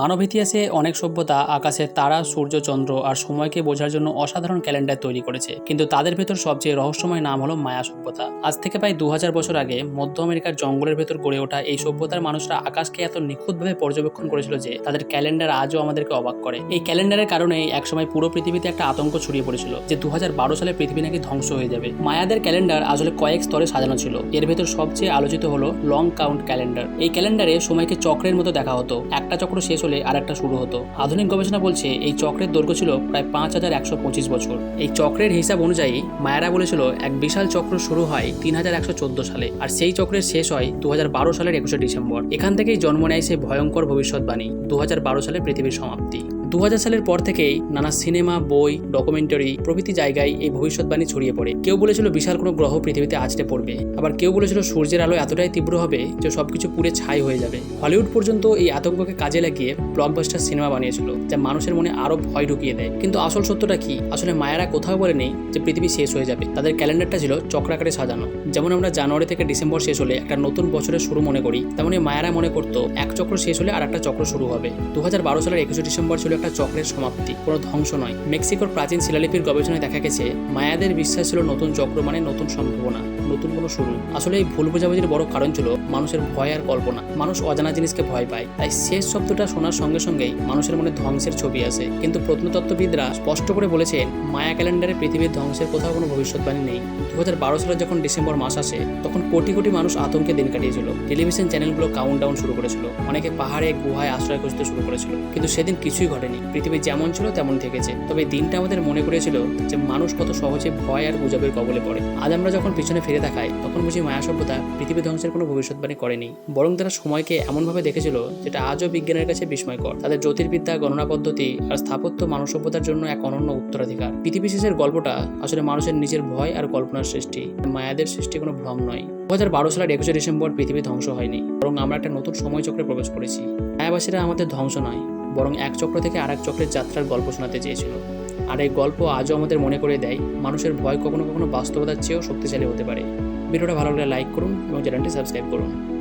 মানব ইতিহাসে অনেক সভ্যতা আকাশের তারা, সূর্য, চন্দ্র আর সময়কে বোঝার জন্য অসাধারণ ক্যালেন্ডার তৈরি করেছে। কিন্তু তাদের ভেতর সবচেয়ে রহস্যময় নাম হলো মায়া সভ্যতা। আজ থেকে প্রায় দু হাজার বছর আগে মধ্য আমেরিকার জঙ্গলের ভেতর গড়ে ওঠা এই সভ্যতার মানুষরা আকাশকে এত নিখুঁতভাবে পর্যবেক্ষণ করেছিল যে তাদের ক্যালেন্ডার আজও আমাদেরকে অবাক করে। এই ক্যালেন্ডারের কারণে একসময় পুরো পৃথিবীতে একটা আতঙ্ক ছড়িয়ে পড়েছিল যে দু হাজার বারো সালে পৃথিবী নাকি ধ্বংস হয়ে যাবে। মায়াদের ক্যালেন্ডার আসলে কয়েক স্তরে সাজানো ছিল। এর ভেতর সবচেয়ে আলোচিত হলো লং কাউন্ট ক্যালেন্ডার। এই ক্যালেন্ডারে সময়কে চক্রের মতো দেখা হতো। একটা চক্র শেষ হলে আর একটা শুরু হতো। আধুনিক গবেষণা বলছে এই চক্রের দৈর্ঘ্য ছিল প্রায় পাঁচ হাজার একশো পঁচিশ বছর। এই চক্রের হিসাব অনুযায়ী মায়ারা বলেছিল এক বিশাল চক্র শুরু হয় তিন হাজার একশো চোদ্দ সালে আর সেই চক্রের শেষ হয় দু হাজার বারো সালের একুশে ডিসেম্বর। এখান থেকেই জন্ম নেয় সেই ভয়ঙ্কর ভবিষ্যৎবাণী দু হাজার বারো সালে পৃথিবীর সমাপ্তি। দু হাজার সালের পর থেকেই নানা সিনেমা, বই, ডকুমেন্টারি প্রভৃতি জায়গায় এই ভবিষ্যৎবাণী ছড়িয়ে পড়ে। কেউ বলেছিল বিশাল কোনো গ্রহ পৃথিবীতে আছড়ে পড়বে। আবার কেউ বলেছিল সূর্যের আলো এতটাই তীব্র হবে যে সবকিছু পুড়ে ছাই হয়ে যাবে। হলিউড পর্যন্ত এই আতঙ্ককে কাজে লাগিয়ে ব্লকবাস্টার সিনেমা বানিয়েছিল, যা মানুষের মনে আরও ভয় ঢুকিয়ে দেয়। কিন্তু আসল সত্যটা কি? আসলে মায়েরা কোথাও বলে নেই যে পৃথিবী শেষ হয়ে যাবে। তাদের ক্যালেন্ডারটা ছিল চক্রাকারে সাজানো। যেমন আমরা জানুয়ারি থেকে ডিসেম্বর শেষ হলে একটা নতুন বছরের শুরু মনে করি, তেমনি মায়েরা মনে করতো এক চক্র শেষ হলে আর একটা চক্র শুরু হবে। দু হাজার বারো সালের একুশে ডিসেম্বর ছিল একটা চক্রের সমাপ্তি। কোনো ধ্বংস নয়। মেক্সিকোর প্রাচীন শিলালিপির গবেষণায় দেখা গেছে, মায়াদের বিশ্বাস ছিল নতুন চক্র মানে নতুন সম্ভাবনা, নতুন কোনো শুরু। আসলে এই ভুল বোঝাবুঝির বড় কারণ ছিল মানুষের ভয় আর কল্পনা। মানুষ অজানা জিনিসকে ভয় পায়। তাই শেষ শব্দটা শোনার সঙ্গে সঙ্গেই মানুষের মনে ধ্বংসের ছবি আসে। কিন্তু প্রত্নতত্ত্ববিদরা স্পষ্ট করে বলেছেন, মায়া ক্যালেন্ডারে পৃথিবীর ধ্বংসের কোথাও কোনো ভবিষ্যৎবাণী নেই। দু হাজার বারো সালে যখন ডিসেম্বর মাস আসে, তখন কোটি কোটি মানুষ আতঙ্কে দিন কাটিয়েছিল। টেলিভিশন চ্যানেলগুলো কাউন্ট ডাউন শুরু করেছিল। অনেকে পাহাড়ে, গুহায় আশ্রয় খুঁজতে শুরু করেছিল। কিন্তু সেদিন কিছুই ঘটেনি পৃথিবী যেমন ছিল, তেমন থেকেছে। তবে দিনটা আমাদের মনে করেছিল যে মানুষ কত সহজে ভয় আর গুজবের কবলে পড়ে। আজ আমরা যখন পিছনে ফিরে তাকাই, তখন বুঝি মায়া সভ্যতা পৃথিবী ধ্বংসের কোনো ভবিষ্যৎবাণী করেনি। বরং তারা সময়কে এমনভাবে দেখেছিল যেটা আজও বিজ্ঞানের কাছে বিস্ময়কর। তাদের জ্যোতির্বিদ্যা, গণনা পদ্ধতি আর স্থাপত্য মানব সভ্যতার জন্য এক অনন্য উত্তরাধিকার। পৃথিবী শেষের গল্পটা আসলে মানুষের নিজের ভয় আর কল্পনার সৃষ্টি। মায়াদের সৃষ্টি কোনো ভ্রম নয়। দু হাজার বারো সালের একুশে ডিসেম্বর পৃথিবী ধ্বংস হয়নি। বরং আমরা একটা নতুন সময়চক্রে প্রবেশ করেছি। মায়াবাসীরা আমাদের ধ্বংস নয়। বরং এক চক্র থেকে আরেক চক্রের যাত্রার গল্প শোনাতে চেয়েছিল। আর এই গল্প আজও আমাদের মনে করে দেয়, মানুষের ভয় কখনো কখনো বাস্তবতার চেয়েও শক্তিশালী হতে পারে। ভিডিওটা ভালো লাগলে লাইক করুন এবং চ্যানেলটি সাবস্ক্রাইব করুন।